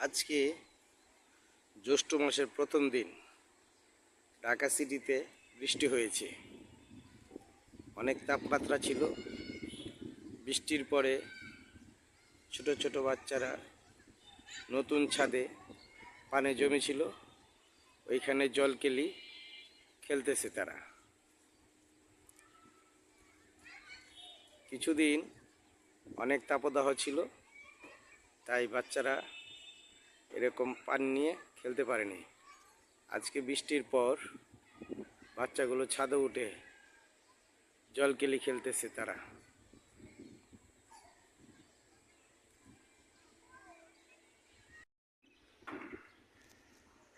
আজকে জ্যৈষ্ঠ মাসের প্রথম দিন ঢাকা সিটিতে বৃষ্টি হয়েছে। অনেক তাপমাত্রা ছিল। বৃষ্টির পরে ছোট ছোট বাচ্চারা নতুন ছাদে পানে জমেছিল। ওইখানে জল কেলি খেলতেছে তারা। কিছুদিন অনেক তাপদাহ ছিল, তাই বাচ্চারা এরকম পানি নিয়ে খেলতে পারেনি। আজকে বৃষ্টির পর বাচ্চাগুলো ছাদে উঠে জলকেলি খেলতেছে তারা।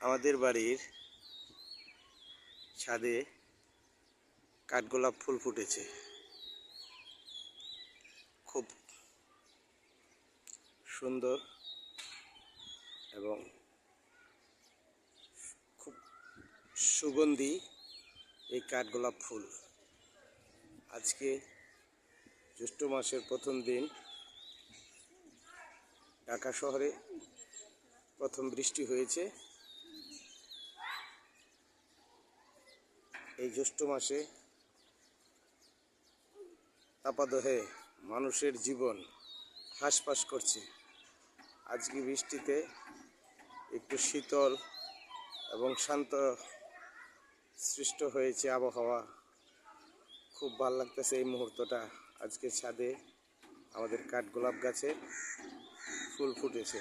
আমাদের বাড়ির ছাদে কাঠগোলাপ ফুল ফুটেছে। খুব সুন্দর এবং খুব সুগন্ধি এই কাঠগোলাপ ফুল। আজকে জ্যৈষ্ঠ মাসের প্রথম দিন, ঢাকা শহরে প্রথম বৃষ্টি হয়েছে। এই জ্যৈষ্ঠ মাসে তাপাদহে মানুষের জীবন হাঁসফাঁস করছে। আজকে বৃষ্টিতে একটু শীতল এবং শান্ত সৃষ্ট হয়েছে আবহাওয়া। খুব ভালো লাগতেছে এই মুহূর্তটা। আজকে ছাদে আমাদের কাঠগোলাপ গাছে ফুল ফুটেছে।